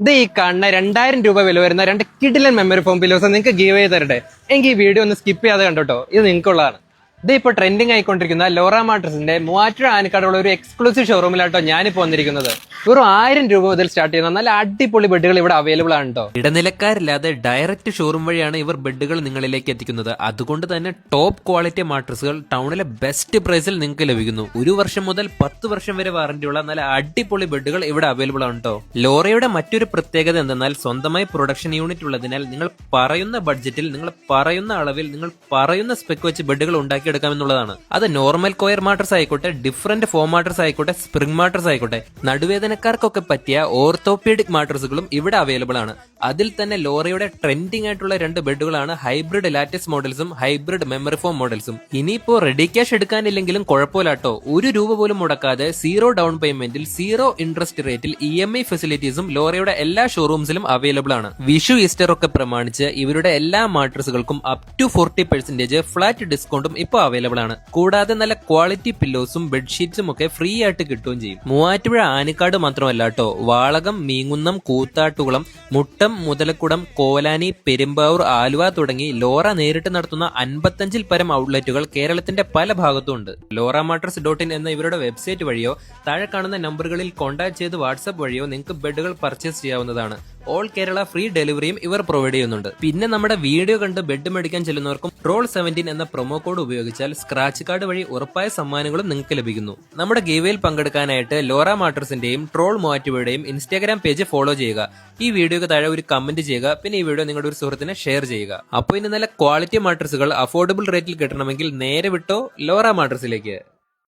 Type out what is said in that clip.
ഇത് ഈ കാണുന്ന രണ്ടായിരം രൂപ വില വരുന്ന രണ്ട് കിഡിലൻ മെമ്മറി ഫോം പില്ലോസ് നിങ്ങൾക്ക് ഗീവ് ചെയ്ത് തരട്ടെ. എങ്കിൽ ഈ വീഡിയോ ഒന്ന് സ്കിപ്പ് ചെയ്യാതെ കണ്ടോട്ടോ. ഇത് നിങ്ങൾക്കുള്ളതാണ് ഇത് ഇപ്പോൾ ട്രെൻഡിങ് ആയിക്കൊണ്ടിരിക്കുന്ന ലോറ മാട്രസിന്റെ മൂവാറ്റുപുഴ ആനക്കാടുള്ള ഒരു എക്സ്ക്ലൂസീവ് ഷോറൂമിലാട്ടോ ഞാനിപ്പോൾ വന്നിരിക്കുന്നത്. വെറും ആയിരം രൂപ മുതൽ സ്റ്റാർട്ട് ചെയ്യുന്ന നല്ല അടിപൊളി ബെഡുകൾ ഇവിടെ അവൈലബിൾ ആണ് കേട്ടോ ഇടനിലക്കാരില്ലാതെ ഡയറക്റ്റ് ഷോറൂം വഴിയാണ് ഇവർ ബെഡുകൾ നിങ്ങളിലേക്ക് എത്തിക്കുന്നത്. അതുകൊണ്ട് തന്നെ ടോപ്പ് ക്വാളിറ്റി മാട്രസുകൾ ടൗണിലെ ബെസ്റ്റ് പ്രൈസിൽ നിങ്ങൾക്ക് ലഭിക്കുന്നു. ഒരു വർഷം മുതൽ പത്ത് വർഷം വരെ വാറന്റിയുള്ള നല്ല അടിപൊളി ബെഡുകൾ ഇവിടെ അവൈലബിൾ ആണ് കേട്ടോ ലോറയുടെ മറ്റൊരു പ്രത്യേകത എന്തെന്നാൽ സ്വന്തമായി പ്രൊഡക്ഷൻ യൂണിറ്റ് ഉള്ളതിനാൽ നിങ്ങൾ പറയുന്ന ബഡ്ജറ്റിൽ നിങ്ങൾ പറയുന്ന അളവിൽ നിങ്ങൾ പറയുന്ന സ്പെക്ക് വെച്ച് ബെഡുകൾ ഉണ്ടാക്കിയെടുക്കാമെന്നുള്ളതാണ് അത് നോർമൽ കോയർ മാട്രസ് ആയിക്കോട്ടെ ഡിഫറെന്റ് ഫോം മാട്രസ് ആയിക്കോട്ടെ സ്പ്രിംഗ് മാട്രസ് ആയിക്കോട്ടെ നടുവേദനക്കാർക്കൊക്കെ പറ്റിയ ഓർത്തോപീഡിക് മാട്രസുകളും ഇവിടെ അവൈലബിൾ ആണ്. അതിൽ തന്നെ ലോറയുടെ ട്രെൻഡിങ് ആയിട്ടുള്ള രണ്ട് ബെഡുകളാണ് ഹൈബ്രിഡ് ലാറ്റസ് മോഡൽസും ഹൈബ്രിഡ് മെമ്മറി ഫോം മോഡൽസും ഇനിയിപ്പോ റെഡി ക്യാഷ് എടുക്കാനില്ലെങ്കിലും കുഴപ്പമില്ലാട്ടോ. ഒരു രൂപ പോലും മുടക്കാതെ സീറോ ഡൗൺ പേയ്മെന്റിൽ സീറോ ഇൻട്രസ്റ്റ് റേറ്റിൽ ഇ എം ഐ ഫെസിലിറ്റീസും ലോറയുടെ എല്ലാ ഷോറൂംസിലും അവൈലബിൾ ആണ്. വിഷു ഈസ്റ്റർ ഒക്കെ പ്രമാണിച്ച് ഇവരുടെ എല്ലാ മാട്രസുകൾക്കും up to forty percentage flat ഡിസ്കൗണ്ടും ഇപ്പോൾ അവൈലബിൾ ആണ്. കൂടാതെ നല്ല ക്വാളിറ്റി പില്ലോസും ബെഡ്ഷീറ്റ്സും ഒക്കെ ഫ്രീ ആയിട്ട് കിട്ടുകയും ചെയ്യും. മൂവാറ്റുപുഴ ആനിക്കാട് മാത്രമല്ല കേട്ടോ വാളകം മീങ്ങുന്നം കൂത്താട്ടുകുളം മുട്ടം മുതലക്കുടം കോലാനി പെരുമ്പാവൂർ ആലുവ തുടങ്ങി ലോറ നേരിട്ട് നടത്തുന്ന അൻപത്തഞ്ചിൽ പരം ഔട്ട്ലെറ്റുകൾ കേരളത്തിന്റെ പല ഭാഗത്തും ഉണ്ട്. ലോറ മാട്രസ് ഡോട്ട് ഇൻ എന്ന ഇവരുടെ വെബ്സൈറ്റ് വഴിയോ താഴെ കാണുന്ന നമ്പറുകളിൽ കോൺടാക്ട് ചെയ്ത് വാട്സ്ആപ്പ് വഴിയോ നിങ്ങൾക്ക് ബെഡുകൾ പർച്ചേസ് ചെയ്യാവുന്നതാണ്. ഓൾ കേരള ഫ്രീ ഡെലിവറിയും ഇവർ പ്രൊവൈഡ് ചെയ്യുന്നുണ്ട്. പിന്നെ നമ്മുടെ വീഡിയോ കണ്ട് ബെഡ് മേടിക്കാൻ ചെല്ലുന്നവർക്കും റോൾ സെവന്റീൻ എന്ന പ്രൊമോ കോഡ് ഉപയോഗിച്ചാൽ സ്ക്രാച്ച് കാർഡ് വഴി ഉറപ്പായ സമ്മാനങ്ങളും നിങ്ങൾക്ക് ലഭിക്കുന്നു. നമ്മുടെ ഗീവയിൽ പങ്കെടുക്കാനായിട്ട് ലോറ മാട്ടേഴ്സിന്റെയും ട്രോൾ മോറ്റുവയുടെയും ഇൻസ്റ്റാഗ്രാം പേജ് ഫോളോ ചെയ്യുക. ഈ വീഡിയോക്ക് താഴെ ഒരു കമന്റ് ചെയ്യുക. പിന്നെ ഈ വീഡിയോ നിങ്ങളുടെ ഒരു സുഹൃത്തിനെ ഷെയർ ചെയ്യുക. അപ്പോൾ ഇനി നല്ല ക്വാളിറ്റി മാട്രസുകൾ അഫോർഡബിൾ റേറ്റിൽ കിട്ടണമെങ്കിൽ നേരെ വിട്ടോ ലോറ മാട്രസിലേക്ക്.